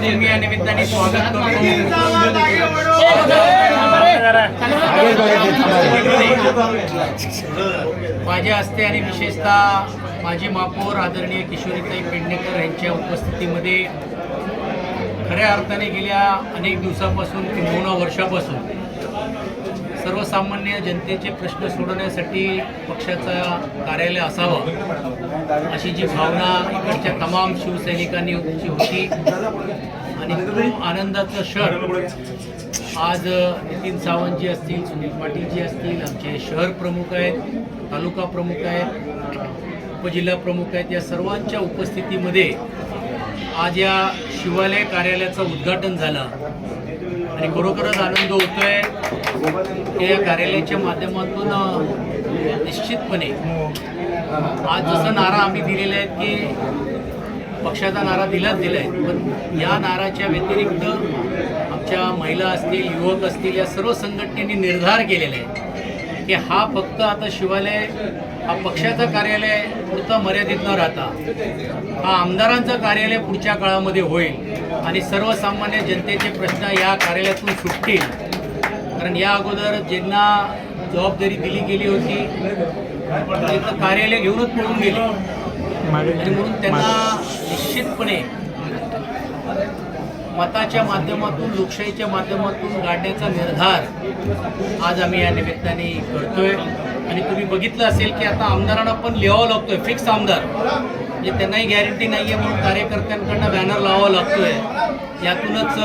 मी या निमित्ताने स्वागत करतो माझ्या हस्ते आणि विशेषतः माझी महापौर आदरणीय किशोरीताई पेडणेकर यांच्या उपस्थितीमध्ये खऱ्या अर्थाने गेल्या अनेक दिवसापासून किंबहुना वर्षापासून सर्वसामान्य जनतेचे प्रश्न सोडवण्यासाठी पक्षाचा कार्यालय असावं अशी जी भावना इकडच्या तमाम शिवसैनिकांनी होती. आणि खूप आनंदाचं क्षण. आज नितीन सावंतजी असतील सुनील पाटीलजी असतील आमचे शहर प्रमुख आहेत तालुका प्रमुख आहेत उपजिल्हा प्रमुख आहेत या सर्वांच्या उपस्थितीमध्ये आज या शिवालय कार्यालयाचं उद्घाटन झालं. आणि खरोखरच आनंद होतोय की या कार्यालयाच्या माध्यमातून निश्चितपणे आज जसं नारा आम्ही दिलेले आहेत की पक्षाचा नारा दिलाच दिला आहे पण या नाराच्या व्यतिरिक्त आमच्या महिला असतील युवक असतील या सर्व संघटनेने निर्धार केलेला आहे की हा फक्त आता शिवालय हा पक्षाचं कार्यालय पुरता मर्यादित न राहता हा आमदारांचं कार्यालय पुढच्या काळामध्ये होईल आणि सर्वसामान्य जनतेचे प्रश्न या कार्यालयातून सुटतील. कारण या अगोदर ज्यांना जबाबदारी दिली गेली होती ते कार्यालय घेऊनच पळून गेली. आणि म्हणून त्यांना निश्चितपणे मताच्या माध्यमातून लोकशाहीच्या माध्यमातून गाडण्याचा निर्धार आज आम्ही या निमित्ताने करतोय. आणि तुम्ही बघितलं असेल की आता आमदारांना पण लिहावं लागतोय फिक्स आमदार. म्हणजे त्यांनाही गॅरंटी नाही आहे म्हणून कार्यकर्त्यांकडनं बॅनर लावावा लागतोय. यातूनच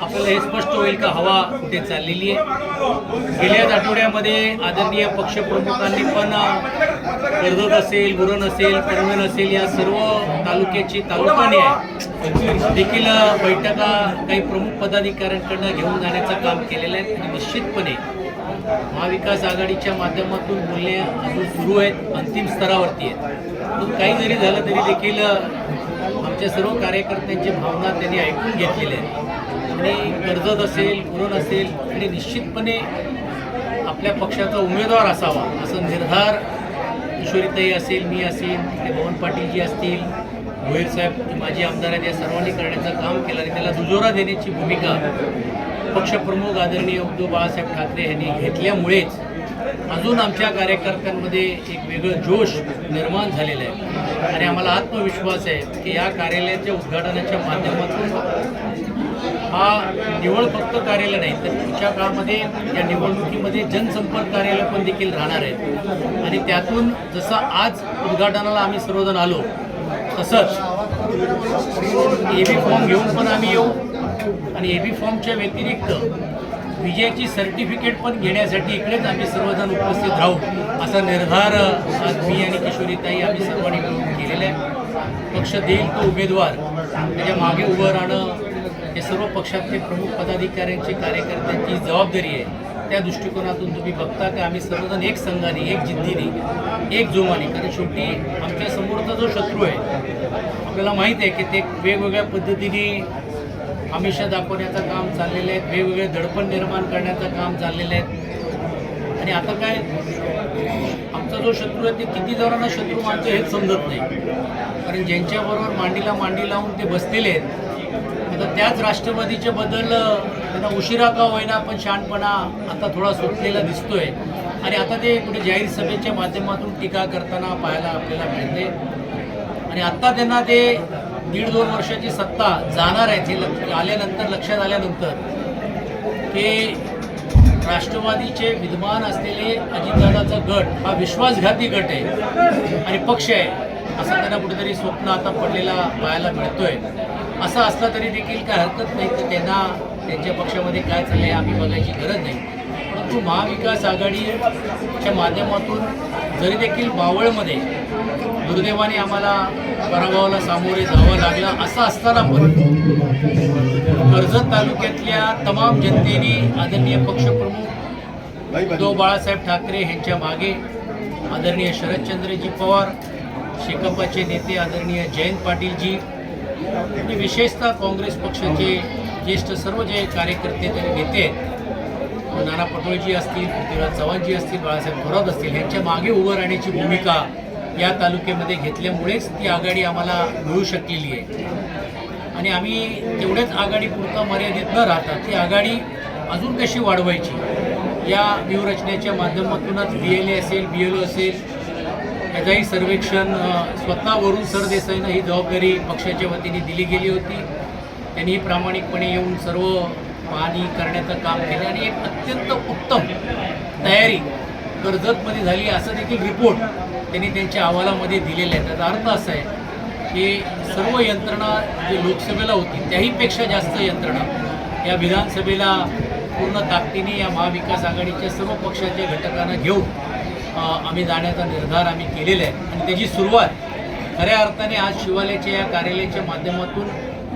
आपल्याला हे स्पष्ट होईल का? हवा कुठे चाललेली आहे? गेल्याच आठवड्यामध्ये आदरणीय पक्षप्रमुखांनी पण कर्जत असेल गुरण असेल पनवेल असेल या सर्व तालुक्याची तालुकाने आहे देखील बैठका काही प्रमुख पदाधिकाऱ्यांकडनं घेऊन जाण्याचं काम केलेलं आहे. आणि निश्चितपणे महाविकास आघाडीच्या माध्यमातून बोलणे अजून सुरू आहेत अंतिम स्तरावरती आहेत. पण काही जरी झालं तरी देखील आमच्या सर्व कार्यकर्त्यांची भावना त्यांनी ऐकून घेतलेल्या आहेत आणि कर्जत असेल गुरण असेल आणि निश्चितपणे आपल्या पक्षाचा उमेदवार असावा असं निर्धार किशोरीताई असेल मी असेल ते पवन पाटीलजी असतील भोईर साहेब माजी आमदार आहेत या सर्वांनी करण्याचं काम केलं आणि त्याला दुजोरा देण्याची भूमिका पक्षप्रमुख आदरणीय उद्धव बाळासाहेब ठाकरे यांनी घेतल्यामुळेच अजून आमच्या कार्यकर्त्यांमध्ये एक वेगळं जोश निर्माण झालेलं आहे. आणि आम्हाला आत्मविश्वास आहे की या कार्यालयाच्या उद्घाटनाच्या माध्यमातून हा निवड फक्त कार्यालय नाही तर पुढच्या काळामध्ये या निवडणुकीमध्ये जनसंपर्क कार्यालय पण देखील राहणार आहे. आणि त्यातून जसं आज उद्घाटनाला आम्ही सर्वजण आलो तसंच ए बी फॉर्म घेऊन पण आम्ही येऊ. आणि ए बी फॉर्मच्या व्यतिरिक्त विजयाची सर्टिफिकेट पण घेण्यासाठी इकडेच आम्ही सर्वजण उपस्थित राहू असा निर्धार आज मी आणि किशोरीताई आम्ही सर्वांनी मिळून केलेला आहे. पक्ष देईल तो उमेदवार त्याच्यामागे उभं राहणं हे सर्व पक्षातले प्रमुख पदाधिकाऱ्यांची कार्यकर्त्यांची जबाबदारी आहे. त्या दृष्टिकोनातून तुम्ही बघता की आम्ही सर्वजण एक संघाने एक जिद्दीने एक जोमाने कारण शेवटी आमच्या समोरचा जो शत्रू आहे आपल्याला माहीत आहे की ते वेगवेगळ्या पद्धतीने आमिषा दाखवण्याचं काम चाललेलं आहे. वेगवेगळे दडपण निर्माण करण्याचं काम चाललेलं आहे. आणि आता काय? आमचा जो शत्रू आहे ते किती जणांना शत्रू मानतो हेच समजत नाही. कारण ज्यांच्याबरोबर मांडीला मांडी लावून ते बसलेले आहेत. आता त्याच राष्ट्रवादीचे बदल त्यांना उशिरा का होईना पण शहाणपणा आता थोडा सुटलेला दिसतोय. आणि आता ते कुठे जाहीर सभेच्या माध्यमातून टीका करताना पाहायला आपल्याला मिळते. आणि आत्ता त्यांना ते दीड दोन वर्षाची सत्ता जाणार आहे ते लक्ष आल्यानंतर लक्षात आल्यानंतर. हे राष्ट्रवादीचे विद्यमान असलेले अजितदादाचा गट हा विश्वासघाती गट आहे आणि पक्ष आहे असं त्यांना कुठेतरी स्वप्न आता पडलेला पाहायला मिळतोय. असं असलं तरी देखील काय हरकत नाही तर त्यांना त्यांच्या पक्षामध्ये काय चाललं आहे आम्ही बघायची गरज नाही. परंतु महाविकास आघाडीच्या माध्यमातून जरी देखील बावळमध्ये दुर्दैवाने आम्हाला पराभवाला सामोरे जावं लागलं. असं असताना पण कर्जत तालुक्यातल्या तमाम जनतेने आदरणीय पक्षप्रमुख उद्धव बाळासाहेब ठाकरे यांच्या मागे आदरणीय शरदचंद्रजी पवार शेकपाचे नेते आदरणीय जयंत पाटीलजी आणि विशेषतः काँग्रेस पक्षाचे ज्येष्ठ सर्व जे कार्यकर्ते तरी नेते आहेत नाना पटोळजी असतील पृथ्वीराज चव्हाणजी असतील बाळासाहेब थोरात असतील यांच्या मागे उभं राहण्याची भूमिका या तालुक्यामध्ये घेतल्यामुळेच ती आघाडी आम्हाला मिळू शकलेली आहे. आणि आम्ही तेवढ्याच आघाडीपुरतं मर्यादित न राहता ती आघाडी अजून कशी वाढवायची या व्यूहरचनेच्या माध्यमातूनच बी एल ए असेल बी एल ओ असेल याचंही सर्वेक्षण स्वतःवरून सरदेसाईनं ही जबाबदारी पक्षाच्या वतीने दिली गेली होती. त्यांनी प्रामाणिकपणे येऊन सर्व पाहणी करण्याचं काम केलं आणि एक अत्यंत उत्तम तयारी कर्जतमध्ये झाली असं देखील रिपोर्ट त्यांनी त्यांच्या अहवालामध्ये दिलेले आहे. त्याचा अर्थ असा आहे की सर्व यंत्रणा जे लोकसभेला होती त्याहीपेक्षा जास्त यंत्रणा या विधानसभेला पूर्ण ताकदीने या महाविकास आघाडीच्या सर्व पक्षाच्या घटकांना घेऊन आम्ही जाण्याचा निर्धार आम्ही केलेला आहे. आणि त्याची सुरुवात खऱ्या अर्थाने आज शिवालयाच्या या कार्यालयाच्या माध्यमातून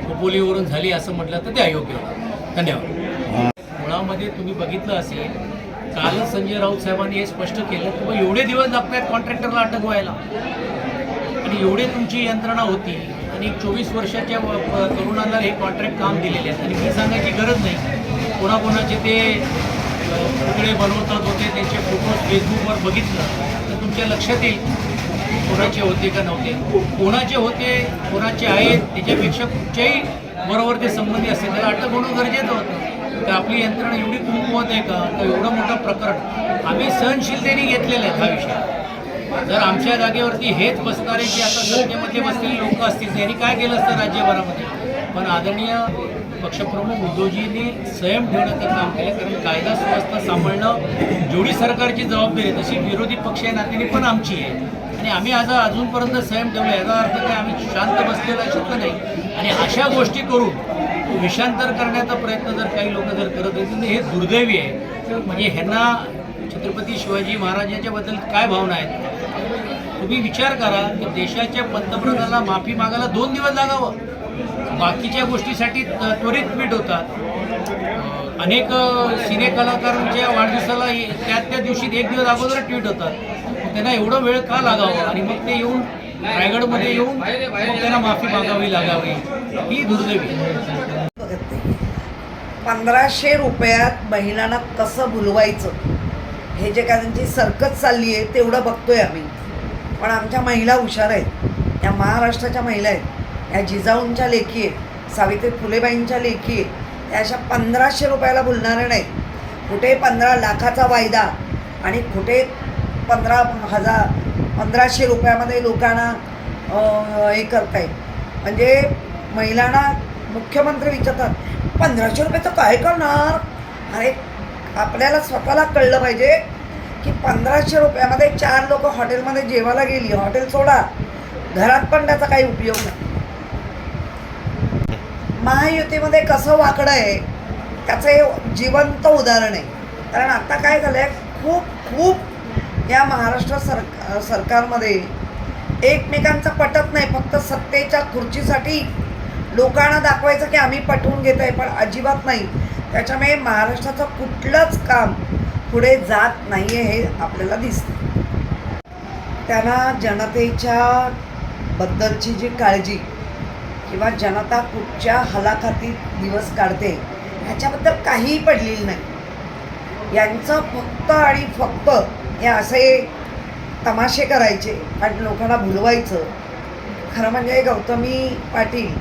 खोपोलीवरून झाली असं म्हटलं तर ते अयोग्य होतं. धन्यवाद. मुळामध्ये तुम्ही बघितलं असेल काल संजय राऊत साहेबांनी हे स्पष्ट केलं की एवढे दिवस लागतात कॉन्ट्रॅक्टरला अटक व्हायला. आणि एवढे तुमची यंत्रणा होती आणि चोवीस वर्षाच्या तरुणांना हे कॉन्ट्रॅक्ट काम दिलेले आहेत. आणि मी सांगायची गरज नाही. कोणाकोणाचे ते अ, पुतळे बनवतात होते त्यांचे फोटोज फेसबुकवर बघितलं तर तुमच्या लक्षात येईल कोणाचे होते का नव्हते. कोणाचे होते कोणाचे आहेत त्याच्यापेक्षा कुठच्याही बरोबर ते संबंधी असेल त्याला अटक होणं गरजेचं होतं. तर आपली यंत्रणा एवढी कुंकुवत आहे का? तर एवढं मोठं प्रकरण. आम्ही सहनशीलतेने घेतलेलं आहे हा विषय. जर आमच्या जागेवरती हेच बसणारे जे आता सत्तेमध्ये बसलेले लोक असतील त्यांनी काय केलं असतं राज्यभरामध्ये? पण आदरणीय पक्षप्रमुख उद्धवजींनी संयम ठेवण्याचं काम केलं कारण कायदा सुव्यवस्था सांभाळणं जेवढी सरकारची जबाबदारी आहे तशी विरोधी पक्ष या नात्याने पण आमची आहे. आणि आम्ही आज अजूनपर्यंत संयम ठेवला याचा अर्थ काय? आम्ही शांत बसलेला शक्य नाही. आणि अशा गोष्टी करून विषांतर करण्याचा प्रयत्न जर काही लोक जर करत असतील तर म्हणजे हे दुर्दैवी आहे. म्हणजे ह्यांना छत्रपती शिवाजी महाराजांच्या बद्दल काय भावना आहेत? तुम्ही विचार करा की देशाच्या पंतप्रधानाला माफी मागायला दोन दिवस लागावं. बाकीच्या गोष्टीसाठी त्वरित ट्विट होतात. अनेक सिने कलाकारांच्या वाढदिवसाला त्या त्या दिवशी एक दिवस अगोदर ट्विट होतात. त्यांना एवढं वेळ का लागावं? आणि मग ते येऊन रायगडमध्ये येऊन मग त्यांना माफी मागावी लागावी. ही दुर्दैवी पंधराशे रुपयात महिलांना कसं भुलवायचं? हे जे काय त्यांची सरकत चालली आहे तेवढं बघतोय आम्ही. पण आमच्या महिला हुशार आहेत. या महाराष्ट्राच्या महिला आहेत. या जिजाऊंच्या लेखी आहेत. सावित्री फुलेबाईंच्या लेखी आहेत. त्या अशा पंधराशे रुपयाला भुलणाऱ्या नाहीत. कुठे पंधरा लाखाचा वायदा आणि कुठे पंधरा हजार पंधराशे रुपयामध्ये लोकांना हे हे येईल म्हणजे महिलांना मुख्यमंत्री विचारतात पंधराशे रुपये तर काय करणार? अरे आपल्याला स्वतःला कळलं पाहिजे की पंधराशे रुपयामध्ये चार लोक हॉटेलमध्ये जेवायला गेली. हॉटेल सोडा. घरात पण त्याचा काही उपयोग नाही. महायुतीमध्ये कसं वाकडं आहे त्याचं हे जिवंत उदाहरण आहे. कारण आता काय झालं आहे खूप खूप या महाराष्ट्र सर सरकारमध्ये एकमेकांचं पटत नाही. फक्त सत्तेच्या खुर्चीसाठी लोकांना दाखवायचं की आम्ही पटवून घेत आहे पण अजिबात नाही. त्याच्यामुळे महाराष्ट्राचं कुठलंच काम पुढे जात नाही आहे हे आपल्याला दिसतं त्यांना जनतेच्या बद्दलची जी काळजी किंवा जनता कुठच्या हलाखातीत दिवस काढते ह्याच्याबद्दल काहीही पडलेलं नाही. यांचं फक्त आणि फक्त हे असे तमाशे करायचे आणि लोकांना भुलवायचं. खरं म्हणजे गौतमी पाटील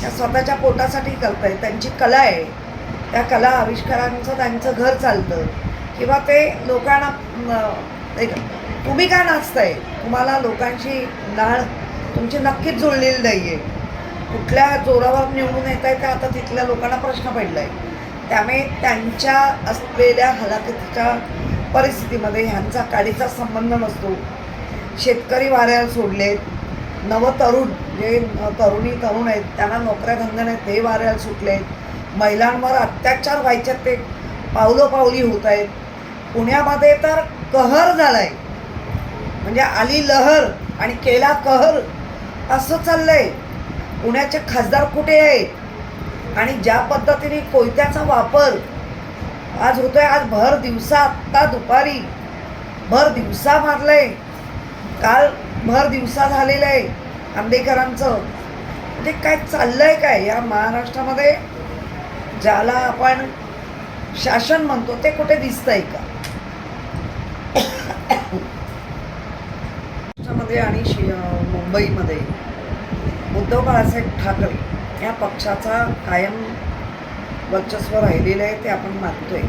त्या स्वतःच्या पोटासाठी करत आहेत त्यांची कला आहे. त्या कला आविष्कारांचं त्यांचं घर चालतं. किंवा ते लोकांना एक तुम्ही का नाचताय? तुम्हाला लोकांची नाळ तुमची नक्कीच जुळलेली नाही आहे कुठल्या जोरावर निवडून येत आहे ते आता तिथल्या लोकांना प्रश्न पडला आहे त्यामुळे त्यांच्या असलेल्या हलाखतीच्या परिस्थितीमध्ये ह्यांचा काडीचा संबंध नसतो. शेतकरी वाऱ्याला सोडलेत. नवतरुण जे तरुणी तरुण आहेत त्यांना नोकऱ्या धंदे नाहीत ते वाऱ्याला सुटले आहेत. महिलांवर अत्याचार व्हायचे ते पावलोपावली होत आहेत. पुण्यामध्ये तर कहर झाला आहे म्हणजे आली लहर आणि केला कहर. असं चाललंय. पुण्याचे खासदार कुठे आहेत? आणि ज्या पद्धतीने कोयत्याचा वापर आज होतोय आज भर दिवसा आत्ता दुपारी भर दिवसा मारलंय. काल भर दिवसा झालेलं आहे. आंबेकरांचं. म्हणजे काय चाललंय काय? या महाराष्ट्रामध्ये ज्याला आपण शासन म्हणतो ते कुठे दिसतंय का? महाराष्ट्रामध्ये आणि शि मुंबईमध्ये उद्धव बाळासाहेब ठाकरे या पक्षाचा कायम वर्चस्व राहिलेलं आहे ते आपण मानतोय.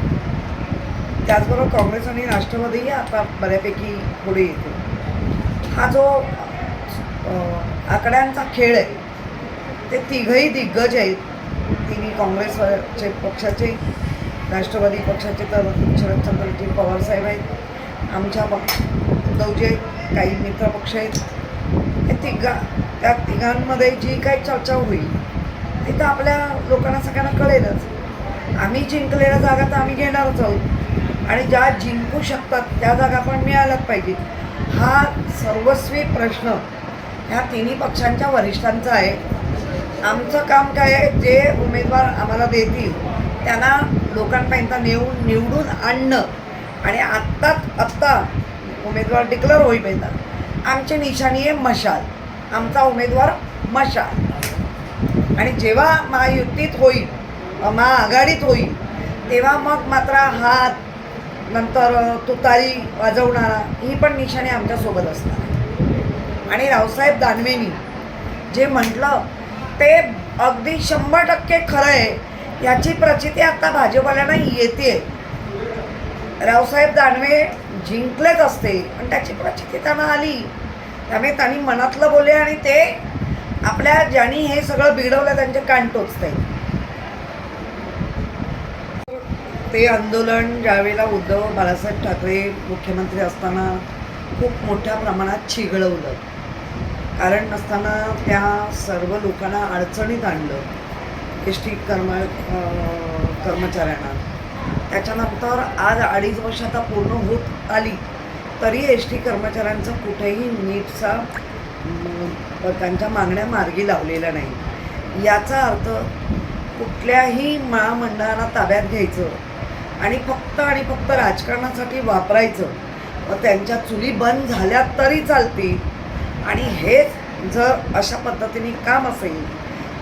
त्याचबरोबर काँग्रेस आणि राष्ट्रवादीही आता बऱ्यापैकी पुढे येतो हा जो आकड्यांचा खेळ आहे. ते तिघही दिग्गज आहेत. तिन्ही काँग्रेसचे पक्षाचे राष्ट्रवादी पक्षाचे तर शरदचंद्रजी पवारसाहेब आहेत. आमच्या पक्ष उद्धवजी आहेत काही मित्रपक्ष आहेत. हे तिघा त्या तिघांमध्ये जी काही चर्चा होईल ती तर आपल्या लोकांना सगळ्यांना कळेलच. आम्ही जिंकलेल्या जागा तर आम्ही घेणारच आहोत. आणि ज्या जिंकू शकतात त्या जागा पण मिळाल्याच पाहिजेत. हा सर्वस्वी प्रश्न ह्या तिन्ही पक्षांच्या वरिष्ठांचं आहे. आमचं काम काय आहे? जे उमेदवार आम्हाला देतील त्यांना लोकांपर्यंत नेऊन निवडून आणणं. आणि आत्ताच आत्ता उमेदवार डिक्लेअर होईपर्यंत. आमची निशाणी आहे मशाल. आमचा उमेदवार मशाल. आणि जेव्हा महायुतीत होईल महाआघाडीत होईल तेव्हा मग मात्र हात नंतर तुतारी वाजवणारा ही पण निशाणी आमच्यासोबत असणार आणि रावसाहेब दानवेनी जे म्हटलं ते अगदी शंभर टक्के खरं आहे. याची प्रचिती आता भाजपवाल्यांना येते रावसाहेब दानवे जिंकलेच असते पण त्याची प्रचिती त्यांना आली. त्यामुळे त्यांनी मनातलं बोलले आणि ते आपल्या ज्यांनी हे सगळं बिघडवलं त्यांचे कान टोचते ते आंदोलन ज्यावेळेला उद्धव बाळासाहेब ठाकरे मुख्यमंत्री असताना खूप मोठ्या प्रमाणात चिघळवलं. कारण नसताना त्या सर्व लोकांना अडचणीत आणलं. एस टी कर्म कर्मचाऱ्यांना. त्याच्यानंतर आज अडीच वर्ष आता पूर्ण होत आली तरी एस टी कर्मचाऱ्यांचा कुठेही नीटचा त्यांच्या मागण्या मार्गी लावलेल्या नाही. याचा अर्थ कुठल्याही महामंडळाला ताब्यात घ्यायचं आणि फक्त आणि फक्त राजकारणासाठी वापरायचं व त्यांच्या चुली बंद झाल्या तरी चालतील आणि हेच जर अशा पद्धतीने काम असेल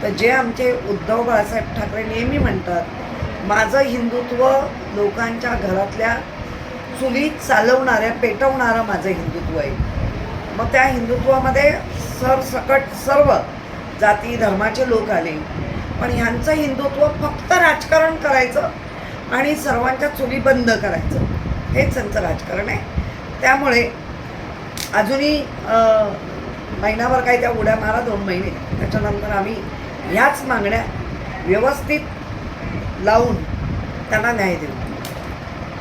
तर जे आमचे उद्धव बाळासाहेब ठाकरे नेहमी म्हणतात माझं हिंदुत्व लोकांच्या घरातल्या चुली चालवणाऱ्या पेटवणारं माझं हिंदुत्व आहे. मग त्या हिंदुत्वामध्ये सरसकट सर्व जाती धर्माचे लोक आले. पण ह्यांचं हिंदुत्व फक्त राजकारण करायचं आणि सर्वांच्या चुली बंद करायचं. हेच त्यांचं राजकारण आहे. त्यामुळे अजूनही महिनाभर काही त्या उड्या मारा दोन महिने. त्याच्यानंतर आम्ही ह्याच मागण्या व्यवस्थित लावून त्यांना न्याय देऊ.